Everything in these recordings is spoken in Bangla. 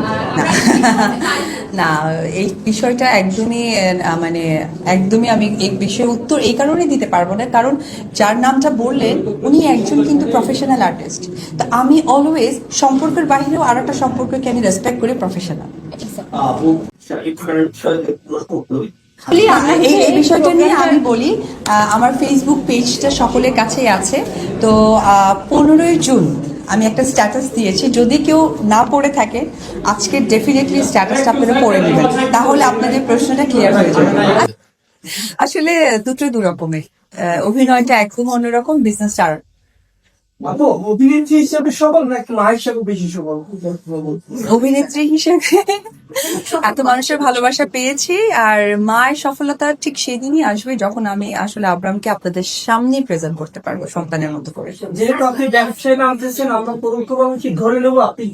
না এই বিষয়টা একদমই মানে একদমই আমি এই বিষয়ে উত্তর এই কারণে দিতে পারব না। কারণ যার নামটা বললেন উনি একজন কিন্তু প্রফেশনাল আর্টিস্ট তো আমি অলওয়েজ সম্পর্কের বাইরেও আর একটা সম্পর্ককে আমি রেসপেক্ট করি প্রফেশনাল এই এই বিষয়টা নিয়ে আমি বলি আহ, আমার ফেসবুক পেজটা সকলের কাছেই আছে। তো পনেরোই জুন আমি একটা স্ট্যাটাস দিয়েছি। যদি কেউ না পড়ে থাকে আজকে ডেফিনেটলি স্ট্যাটাসটা আপনারা পড়ে নেবেন। তাহলে আপনাদের প্রশ্নটা ক্লিয়ার হয়ে যাবে। আসলে দুটো দুরকমের। অভিনয়টা একদম অন্যরকম বিজনেসটা আর আপু অভিনেত্রী হিসেবে সবল নাকি মা হিসেবে বেশি সবল? অভিনেত্রী হিসেবে? এত মানুষের ভালোবাসা পেয়েছি আর মায়ের সফলতা ঠিক সেদিনই আসবে যখন আমি আসলে আব্রামকে আপনাদের সামনে প্রেজেন্ট করতে পারব সন্তানের মতো করে। যেহেতু আপনি ব্যবসায় নামতেছেন আমরা পরোক্ষভাবে কি ধরে নেব। আপনি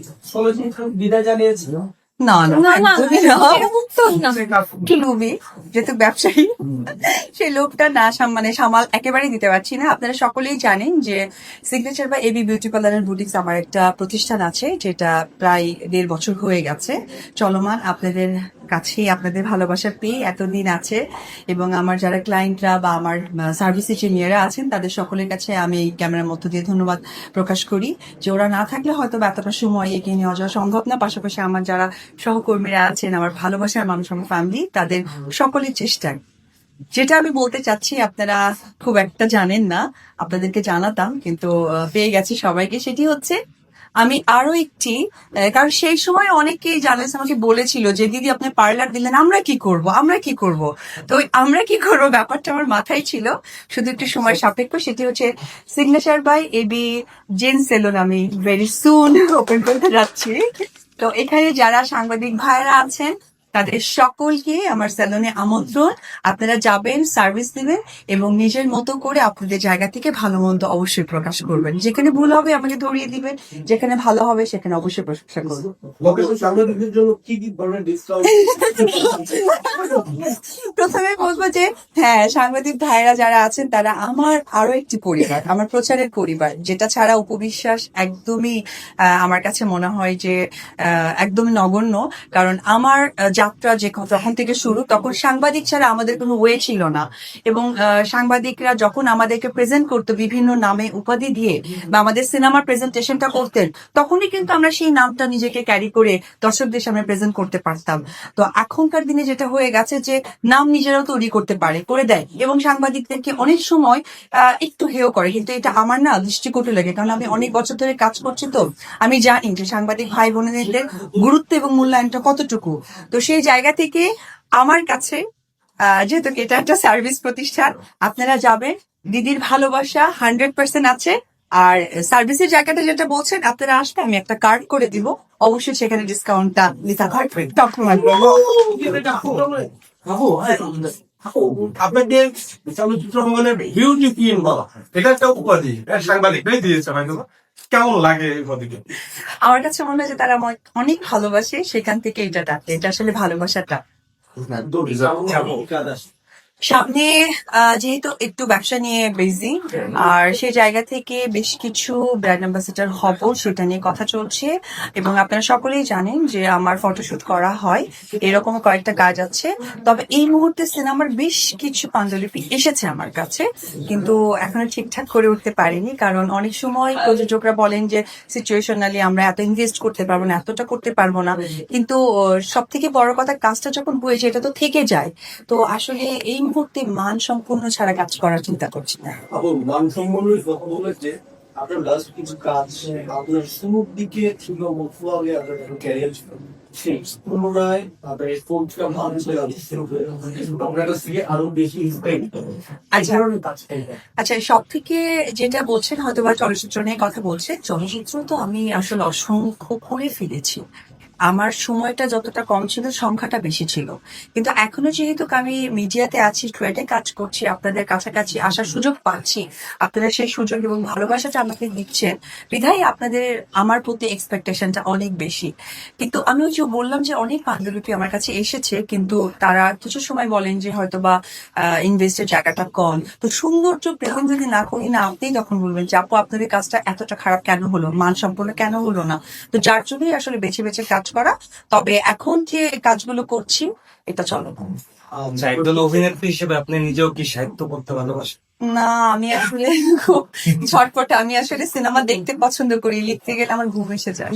বিদায় জানিয়েছেন। না না একদমই লোভী যেহেতু ব্যবসায়ী সেই লোভটা না মানে সামাল একেবারেই দিতে পারছি না। আপনারা সকলেই জানেন যে সিগনেচার বা এবি বিউটি পার্লার বুটিক্স আমার একটা প্রতিষ্ঠান আছে যেটা প্রায় দেড় বছর হয়ে গেছে। চলমান আপনাদের কাছে আপনাদের ভালোবাসা পেয়ে এতদিন আছে এবং আমার যারা ক্লায়েন্টরা বা আমার সার্ভিস ইঞ্জিনিয়াররা আছেন, তাদের সকলের কাছে আমি এই ক্যামেরার মধ্য দিয়ে ধন্যবাদ প্রকাশ করি যে ওরা না থাকলে হয়তো এতটা সময় এগিয়ে নেওয়া যাওয়া সম্ভব না। পাশাপাশি আমার যারা সহকর্মীরা আছেন, আমার ভালোবাসার মানুষ, আমার ফ্যামিলি তাদের সকলের চেষ্টায়। যেটা আমি বলতে চাচ্ছি, আপনারা খুব একটা জানেন না, আপনাদেরকে জানাতাম, কিন্তু পেয়ে গেছি সবাইকে। সেটি হচ্ছে আমি আরও একটি কারণ সেই সময় অনেকেই জার্নালিস্ট আমাকে বলেছিল যে দিদি আপনি পার্লার দিলেন আমরা কি করব? আমরা কি করব? তো আমরা কি করব? ব্যাপারটা আমার মাথায় ছিল। শুধু একটু সময় সাপেক্ষ সেটি হচ্ছে signature by A B zen salon আমি ভেরি সুন ওপেন করতে যাচ্ছি তো এখানে যারা সাংবাদিক ভাইরা আছেন তাদের সকলকে আমার স্যালনে আমন্ত্রণ। আপনারা যাবেন সার্ভিস দিবেন এবং নিজের মতো করে আপনাদের জায়গা থেকে ভালো মন্দ অবশ্যই প্রকাশ করবেন। যেখানে ভুল হবে আমাকে ধরিয়ে দিবেন যেখানে ভালো হবে সেখানে অবশ্যই প্রশংসা করবেন। প্রথমে বলব যে হ্যাঁ সাংবাদিক ভাইরা যারা আছেন তারা আমার আরও একটি পরিবার আমার প্রচারের পরিবার যেটা ছাড়া উপবিশ্বাস একদমই আহ, আমার কাছে মনে হয় যে আহ, একদমই নগণ্য। কারণ আমার যাত্রা যে যখন থেকে শুরু, তখন সাংবাদিক ছাড়া আমাদের কোনো ওয়ে ছিল না। এবং সাংবাদিকরা যখন আমাদেরকে প্রেজেন্ট করতো বিভিন্ন নামে উপাধি দিয়ে বা আমাদের সিনেমার প্রেজেন্টেশনটা করতেন, তখনই কিন্তু আমরা সেই নামটা নিজেকে ক্যারি করে দর্শকদের সামনে প্রেজেন্ট করতে পারতাম। তো এখনকার দিনে যেটা হয়ে গেছে যে, নাম নিজেরাও তৈরি করতে পারে, করে দেয় এবং সাংবাদিকদেরকে অনেক সময় একটু হেয় করে। কিন্তু এটা আমার না দৃষ্টিকটু লাগে, কারণ আমি অনেক বছর ধরে কাজ করছি তো। আমি জানি যে সাংবাদিক ভাই বোনেদের গুরুত্ব এবং মূল্যায়নটা কতটুকু। তো সেই জায়গা থেকে আমার কাছে আহ, যেহেতু এটা একটা সার্ভিস প্রতিষ্ঠান আপনারা যাবেন দিদির ভালোবাসা হান্ড্রেড পার্সেন্ট আছে। আর সার্ভিসের জায়গাটা যেটা বলছেন আপনারা আসবে আমি একটা কার্ড করে দিব। অবশ্যই সেখানে ডিসকাউন্টটা নিতে পারবেন। হ্যাঁ, আপনাকে চলচ্চিত্র অঙ্গনের হিউজ কুইন বলা এটা একটা উপাধি সাংবাদিক সাংবাদিকরাই দিয়েছে হয়তো কেমন লাগে এই উপাধিকে আমার কাছে মনে হয় যে তারা অনেক ভালোবাসে সেখান থেকে এটা ডাকে। এটা আসলে ভালোবাসাটা। সামনে যেহেতু একটু ব্যবসা নিয়ে বেজি আর সেই জায়গা থেকে বেশ কিছু ব্র্যান্ড অ্যাম্বাসেডার হব সেটা নিয়ে কথা চলছে। এবং আপনারা সকলেই জানেন যে আমার ফটোশুট করা হয়, এরকম কয়েকটা কাজ আছে। তবে এই মুহূর্তে সিনেমার বেশ কিছু পাণ্ডুলিপি এসেছে আমার কাছে, কিন্তু এখনও ঠিকঠাক করে উঠতে পারিনি। কারণ অনেক সময় প্রযোজকরা বলেন যে সিচুয়েশনালি আমরা এত ইনভেস্ট করতে পারব না, এতটা করতে পারব না। কিন্তু সব থেকে বড় কথা কাজটা যখন হয়েছে, এটা তো থেকে যায়। তো আসলে এই মুহূর্তে মান সম্পূর্ণ ছাড়া কাজ করার চিন্তা করছি না। মান সম্মানের কথা বলেছে। আপনার লাস্ট কিছু কাজ আপনার শুরুর দিকে ছিল মফুয়ালে আপনার ক্যারিয়ার ছিল। পুনরায় আপনার মানুষ আরও বেশি আচ্ছা। আচ্ছা সব থেকে যেটা বলছেন হয়তো বা চলচ্চিত্র নিয়ে কথা বলছে চলচ্চিত্র তো আমি আসলে অসংখ্য করে ফেলেছি। আমার সময়টা যতটা কম ছিল, সংখ্যাটা বেশি ছিল। কিন্তু এখনও যেহেতু আমি মিডিয়াতে আছি ট্রেডে কাজ করছি, আপনাদের কাছাকাছি আসার সুযোগ পাচ্ছি, আপনারা সেই সুযোগ এবং ভালোবাসাটা আমাকে দিচ্ছেন, বিধায় আপনাদের, আমার প্রতি এক্সপেকটেশনটা অনেক বেশি। কিন্তু আমি ওই যে বললাম যে অনেক পাণ্ডুলিপি আমার কাছে এসেছে, কিন্তু তারা কিছু সময় বলেন যে হয়তো বা ইনভেস্টের জায়গাটা কম। তো সৌন্দর্য প্রেজেন্ট যদি না করি, না আপনি তখন বলবেন যে, আপু, আপনাদের কাজটা এতটা খারাপ কেন হলো? মান সম্পূর্ণ কেন হলো না? তো যার জন্যই আসলে বেছে বেছে কাজ করা। তবে এখন যে কাজগুলো করছি এটা চলো আচ্ছা, একজন অভিনেত্রী হিসেবে আপনি নিজেও কি সাহিত্য করতে ভালোবাসেন? না আমি আসলে খুব ঝটপট আমি আসলে সিনেমা দেখতে পছন্দ করি লিখতে গেলে আমার ঘুম এসে যায়।